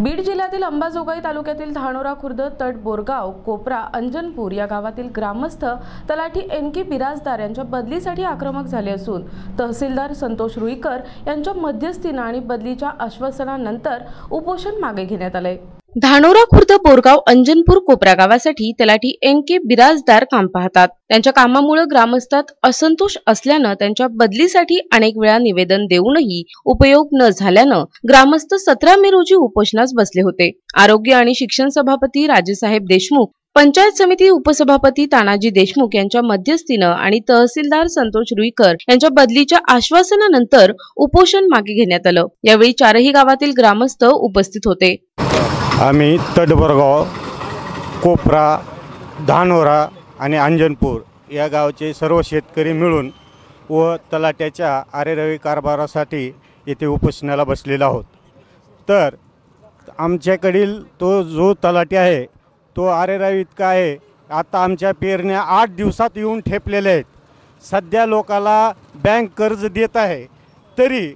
बीड जिल्ह्यातील अंबाजोगाई तालुक्यातील धानोरा खुर्द तट बोरगाव कोपरा अंजनपूर या गावातील ग्रामस्थ तलाठी एन के बिराजदार यांच्या बदलीसाठी आक्रमक झाले असून तहसीलदार संतोष रुईकर यांच्या मध्यस्थीनं आणि बदलीच्या आश्वासनानंतर उपोषण मागे घेण्यात आले धानोरा खुर्द बोरगाव अंजनपूर कोपरा गावासाठी तलाठी एन के बिराजदार काम पाहतात. त्यांच्या कामामुळे ग्रामस्थात असंतोष असल्यानं त्यांच्या बदलीसाठी अनेक वेळा निवेदन देऊनही उपयोग न झाल्यानं ग्रामस्थ सतरा मे रोजी उपोषणास बसले होते. आरोग्य आणि शिक्षण सभापती राजेसाहेब देशमुख पंचायत समिती उपसभापती तानाजी देशमुख यांच्या मध्यस्थीनं आणि तहसीलदार संतोष रुईकर यांच्या बदलीच्या आश्वासनानंतर उपोषण मागे घेण्यात आलं. यावेळी चारही गावातील ग्रामस्थ उपस्थित होते. आम्ही तडबरगाव कोपरा धानोरा आणि अंजनपूर या गावचे सर्व शेतकरी मिळून व तलाट्याच्या आरेरवी कारभारासाठी येथे उपोषणाला बसलेलो आहोत. तर आमच्याकडील तो जो तलाटी आहे तो आरेरावी इतका आहे. आता आमच्या पेरण्या आठ दिवसात येऊन ठेपलेल्या आहेत. सध्या लोकाला बँक कर्ज देत आहे. तरी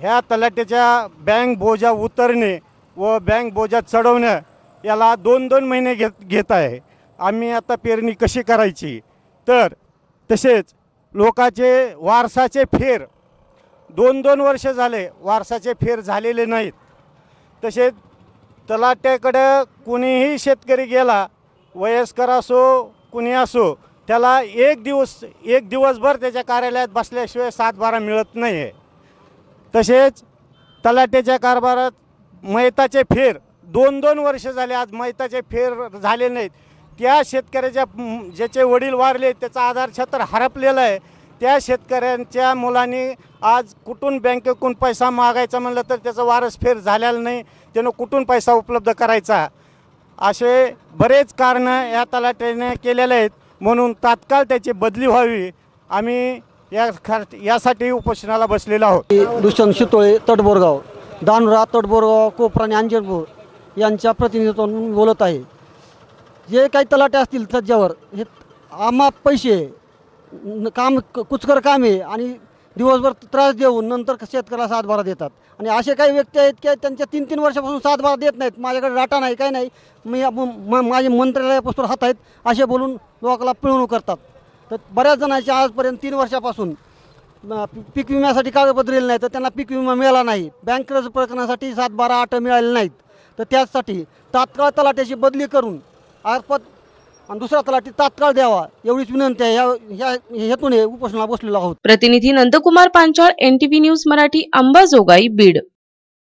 ह्या तलाट्याच्या बँक बोजा उतरणे व बँक बोजा चढवणं याला दोन दोन महिने घेत घेत आहे. आम्ही आता पेरणी कशी करायची? तर तसेच लोकाचे वारसाचे फेर दोन दोन वर्ष झाले. वारसाचे फेर झालेले नाहीत. तसेच तलाट्याकडं कुणीही शेतकरी गेला वयस्कर असो कुणी असो त्याला एक दिवस एक दिवसभर त्याच्या कार्यालयात बसल्याशिवाय सातबारा मिळत नाही आहे तसेच तलाट्याच्या कारभारात मैताचे फेर दोन दोन वर्ष झाले आज मैताचे फेर झाले नाहीत. त्या शेतकऱ्याच्या ज्याचे वडील वारले त्याचा आधार छत्र हरपलेला आहे. त्या शेतकऱ्यांच्या मुलांनी आज कुठून बँकेकडून पैसा मागायचा म्हणलं तर त्याचं वारस फेर नाही. त्यानं कुठून पैसा उपलब्ध करायचा? असे बरेच कारणं या तलाट्याने केलेले आहेत. म्हणून तात्काळ त्याची बदली व्हावी. आम्ही या खर यासाठी उपोषणाला बसलेलो आहोत. दुष्यंत शितोळे तटबोरगाव दानुरा तटबोरगाव कोपरा आणि अंजनपूर यांच्या प्रतिनिधित्वातून बोलत आहे. जे काही तलाटे असतील सज्जावर हे आम्हा पैसे न- काम क- कुचकर काम आहे आणि दिवसभर त्रास देऊन नंतर शेतकऱ्याला सातबारा देतात. आणि असे काही व्यक्ती आहेत की त्यांच्या तीन तीन वर्षापासून सातबारा देत नाहीत. माझ्याकडे डाटा नाही काही नाही. मी म- म- माझे मंत्रालयापासून हात आहेत असे बोलून लोकांना पिळवणूक करतात. तर बऱ्याच जणांचे आजपर्यंत तीन वर्षापासून पी- पीक विम्यासाठी कागदपत्र दिले नाही तर त्यांना पीक विमा मिळाला नाही. बँक कर्ज प्रकरणासाठी सात बारा आठ मिळाले नाहीत. तर त्याचसाठी तात्काळ तलाट्याची बदली करून अर्पत आणि दुसरा तलाठी तात्काळ द्यावा एवढीच विनंती आहे. या ह्या हेतून हे उपोषणाला बसलेलो आहोत. प्रतिनिधी नंदकुमार पांचाळ एनटीव्ही न्यूज मराठी अंबाजोगाई बीड.